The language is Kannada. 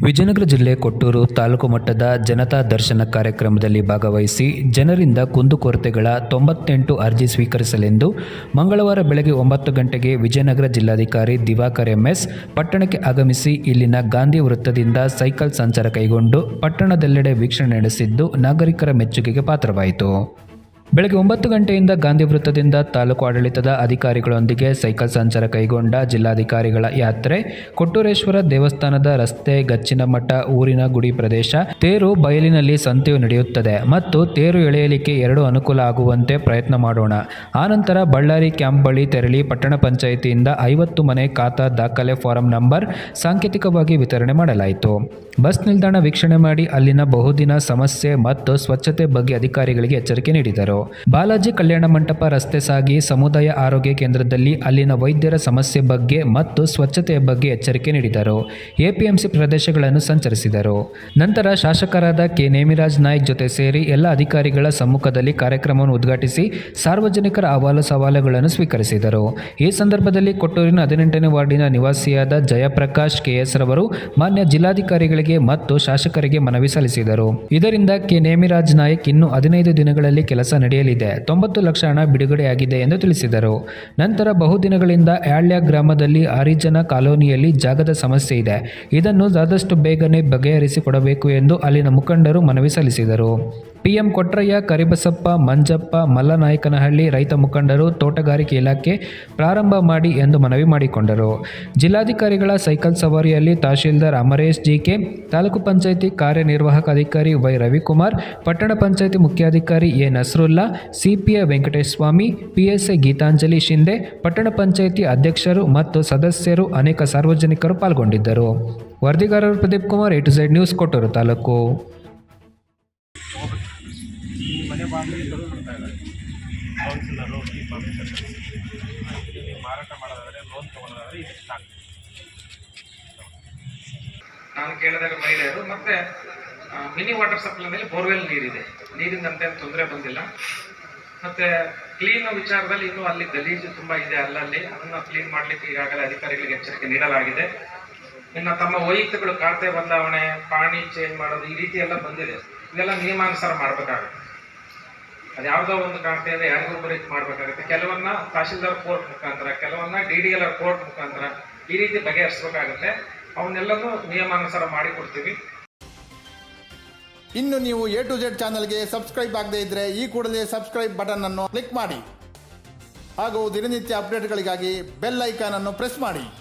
ವಿಜಯನಗರ ಜಿಲ್ಲೆ ಕೊಟ್ಟೂರು ತಾಲೂಕು ಮಟ್ಟದ ಜನತಾ ದರ್ಶನ ಕಾರ್ಯಕ್ರಮದಲ್ಲಿ ಭಾಗವಹಿಸಿ ಜನರಿಂದ ಕುಂದುಕೊರತೆಗಳ ತೊಂಬತ್ತೆಂಟು ಅರ್ಜಿ ಸ್ವೀಕರಿಸಲೆಂದು ಮಂಗಳವಾರ ಬೆಳಗ್ಗೆ ಒಂಬತ್ತು ಗಂಟೆಗೆ ವಿಜಯನಗರ ಜಿಲ್ಲಾಧಿಕಾರಿ ದಿವಾಕರ್ ಎಂಎಸ್ ಪಟ್ಟಣಕ್ಕೆ ಆಗಮಿಸಿ ಇಲ್ಲಿನ ಗಾಂಧಿ ವೃತ್ತದಿಂದ ಸೈಕಲ್ ಸಂಚಾರ ಕೈಗೊಂಡು ಪಟ್ಟಣದೆಲ್ಲೆಡೆ ವೀಕ್ಷಣೆ ನಡೆಸಿದ್ದು ನಾಗರಿಕರ ಮೆಚ್ಚುಗೆಗೆ ಪಾತ್ರವಾಯಿತು. ಬೆಳಗ್ಗೆ ಒಂಬತ್ತು ಗಂಟೆಯಿಂದ ಗಾಂಧಿ ವೃತ್ತದಿಂದ ತಾಲೂಕು ಆಡಳಿತದ ಅಧಿಕಾರಿಗಳೊಂದಿಗೆ ಸೈಕಲ್ ಸಂಚಾರ ಕೈಗೊಂಡ ಜಿಲ್ಲಾಧಿಕಾರಿಗಳ ಯಾತ್ರೆ, ಕೊಟ್ಟೂರೇಶ್ವರ ದೇವಸ್ಥಾನದ ರಸ್ತೆ ಗಚ್ಚಿನ ಮಠ ಊರಿನ ಗುಡಿ ಪ್ರದೇಶ, ತೇರು ಬಯಲಿನಲ್ಲಿ ಸಂತೆಯು ನಡೆಯುತ್ತದೆ ಮತ್ತು ತೇರು ಎಳೆಯಲಿಕ್ಕೆ ಎರಡು ಅನುಕೂಲ ಆಗುವಂತೆ ಪ್ರಯತ್ನ ಮಾಡೋಣ. ಆನಂತರ ಬಳ್ಳಾರಿ ಕ್ಯಾಂಪ್ ಬಳಿ ತೆರಳಿ ಪಟ್ಟಣ ಪಂಚಾಯಿತಿಯಿಂದ ಐವತ್ತು ಮನೆ ಖಾತಾ ದಾಖಲೆ ಫಾರಂ ನಂಬರ್ ಸಾಂಕೇತಿಕವಾಗಿ ವಿತರಣೆ ಮಾಡಲಾಯಿತು. ಬಸ್ ನಿಲ್ದಾಣ ವೀಕ್ಷಣೆ ಮಾಡಿ ಅಲ್ಲಿನ ಬಹುದಿನ ಸಮಸ್ಯೆ ಮತ್ತು ಸ್ವಚ್ಛತೆ ಬಗ್ಗೆ ಅಧಿಕಾರಿಗಳಿಗೆ ಎಚ್ಚರಿಕೆ ನೀಡಿದರು. ಬಾಲಾಜಿ ಕಲ್ಯಾಣ ಮಂಟಪ ರಸ್ತೆ ಸಾಗಿ ಸಮುದಾಯ ಆರೋಗ್ಯ ಕೇಂದ್ರದಲ್ಲಿ ಅಲ್ಲಿನ ವೈದ್ಯರ ಸಮಸ್ಯೆ ಬಗ್ಗೆ ಮತ್ತು ಸ್ವಚ್ಛತೆಯ ಬಗ್ಗೆ ಎಚ್ಚರಿಕೆ ನೀಡಿದರು. ಎಪಿಎಂಸಿ ಪ್ರದೇಶಗಳನ್ನು ಸಂಚರಿಸಿದರು. ನಂತರ ಶಾಸಕರಾದ ಕೆ. ನೇಮಿರಾಜ್ ನಾಯ್ಕ್ ಜೊತೆ ಸೇರಿ ಎಲ್ಲ ಅಧಿಕಾರಿಗಳ ಸಮ್ಮುಖದಲ್ಲಿ ಕಾರ್ಯಕ್ರಮವನ್ನು ಉದ್ಘಾಟಿಸಿ ಸಾರ್ವಜನಿಕರ ಅಹವಾಲು ಸವಾಲುಗಳನ್ನು ಸ್ವೀಕರಿಸಿದರು. ಈ ಸಂದರ್ಭದಲ್ಲಿ ಕೊಟ್ಟೂರಿನ ಹದಿನೆಂಟನೇ ವಾರ್ಡಿನ ನಿವಾಸಿಯಾದ ಜಯಪ್ರಕಾಶ್ ಕೆಎಸ್ ರವರು ಮಾನ್ಯ ಜಿಲ್ಲಾಧಿಕಾರಿಗಳಿಗೆ ಮತ್ತು ಶಾಸಕರಿಗೆ ಮನವಿ ಸಲ್ಲಿಸಿದರು. ಇದರಿಂದ ಕೆ. ನೇಮಿರಾಜ್ ನಾಯಕ್ ಇನ್ನು ಹದಿನೈದು ದಿನಗಳಲ್ಲಿ ಕೆಲಸ ನಡೆಯಲಿದೆ. ತೊಂಬತ್ತು ಲಕ್ಷ ಹಣ ಬಿಡುಗಡೆಯಾಗಿದೆ ಎಂದು ತಿಳಿಸಿದರು. ನಂತರ ಬಹುದಿನಗಳಿಂದ ಯಾಳ್ಯ ಗ್ರಾಮದಲ್ಲಿ ಹರಿಜನ ಕಾಲೋನಿಯಲ್ಲಿ ಜಾಗದ ಸಮಸ್ಯೆ ಇದೆ. ಇದನ್ನು ಆದಷ್ಟು ಬೇಗನೆ ಬಗೆಹರಿಸಿಕೊಡಬೇಕು ಎಂದು ಅಲ್ಲಿನ ಮುಖಂಡರು ಮನವಿ ಸಲ್ಲಿಸಿದರು. ಪಿಎಂ ಕೊಟ್ರಯ್ಯ, ಕರಿಬಸಪ್ಪ, ಮಂಜಪ್ಪ, ಮಲ್ಲನಾಯಕನಹಳ್ಳಿ ರೈತ ಮುಖಂಡರು ತೋಟಗಾರಿಕೆ ಇಲಾಖೆ ಪ್ರಾರಂಭ ಮಾಡಿ ಎಂದು ಮನವಿ ಮಾಡಿಕೊಂಡರು. ಜಿಲ್ಲಾಧಿಕಾರಿಗಳ ಸೈಕಲ್ ಸವಾರಿಯಲ್ಲಿ ತಹಶೀಲ್ದಾರ್ ಅಮರೇಶ್, ಜಿಕೆ ತಾಲೂಕು ಪಂಚಾಯಿತಿ ಕಾರ್ಯನಿರ್ವಾಹಕ ಅಧಿಕಾರಿ ವೈ ರವಿಕುಮಾರ್, ಪಟ್ಟಣ ಪಂಚಾಯಿತಿ ಮುಖ್ಯಾಧಿಕಾರಿ A Nasrulla, CPI Venkatesha Swami PSI Geetanjali Shinde ಪಟ್ಟಣ ಪಂಚಾಯಿತಿ ಅಧ್ಯಕ್ಷರು ಮತ್ತು ಸದಸ್ಯರು ಅನೇಕ ಸಾರ್ವಜನಿಕರು ಪಾಲ್ಗೊಂಡಿದ್ದರು. ವರದಿಗಾರರು Pradeep Kumar, A to Z news Kotturu taluk. Councillor ಮಾರಾಟ ಮಾಡೋದಾದರೆ ಲೋನ್ ತೊಗೊಳೋದಾದರೆ ನಾನು ಕೇಳಿದಾಗ ಮಹಿಳೆಯರು ಮತ್ತೆ ಮಿನಿ ವಾಟರ್ ಸಪ್ಲೈನಲ್ಲಿ ಬೋರ್ವೆಲ್ ನೀರಿದೆ. ನೀರಿಂದಂತೆ ತೊಂದರೆ ಬಂದಿಲ್ಲ. ಮತ್ತೆ ಕ್ಲೀನ್ ವಿಚಾರದಲ್ಲಿ ಇನ್ನೂ ಅಲ್ಲಿ ಗಲೀಜು ತುಂಬಾ ಇದೆ ಅಲ್ಲಲ್ಲಿ. ಅದನ್ನ ಕ್ಲೀನ್ ಮಾಡ್ಲಿಕ್ಕೆ ಈಗಾಗಲೇ ಅಧಿಕಾರಿಗಳಿಗೆ ಎಚ್ಚರಿಕೆ ನೀಡಲಾಗಿದೆ. ಇನ್ನು ತಮ್ಮ ವೈಯಕ್ತಿಗಳು ಖಾತೆ ಬದಲಾವಣೆ ಪಾಣಿ ಚೇಂಜ್ ಮಾಡೋದು ಈ ರೀತಿ ಎಲ್ಲ ಬಂದಿದೆ. ಇದೆಲ್ಲ ನಿಯಮಾನುಸಾರ ಮಾಡಬೇಕಾಗುತ್ತೆ. ಅದು ಯಾವುದೋ ಒಂದು ಕಾಣಿಸ್ತಾ ಯಾರಿಗೂ ಒಬ್ಬರಿಗೆ ಮಾಡಬೇಕಾಗುತ್ತೆ. ಕೆಲವನ್ನ ತಹಶೀಲ್ದಾರ್ ಕೋರ್ಟ್ ಮುಖಾಂತರ, ಕೆಲವನ್ನ ಡಿ ಡಿ ಎಲ್ ಕೋರ್ಟ್ ಮುಖಾಂತರ ಈ ರೀತಿ ಬಗೆಹರಿಸಬೇಕಾಗುತ್ತೆ. ಅವನ್ನೆಲ್ಲನೂ ನಿಯಮಾನುಸಾರ ಮಾಡಿಕೊಡ್ತೀವಿ. ಇನ್ನು ನೀವು ಎ ಟು ಜೆಡ್ ಚಾನಲ್ಗೆ ಸಬ್ಸ್ಕ್ರೈಬ್ ಆಗದೇ ಇದ್ದರೆ ಈ ಕೂಡಲೇ ಸಬ್ಸ್ಕ್ರೈಬ್ ಬಟನ್ ಅನ್ನು ಕ್ಲಿಕ್ ಮಾಡಿ. ಹಾಗೂ ದಿನನಿತ್ಯ ಅಪ್ಡೇಟ್ಗಳಿಗಾಗಿ ಬೆಲ್ ಐಕಾನ್ ಅನ್ನು ಪ್ರೆಸ್ ಮಾಡಿ.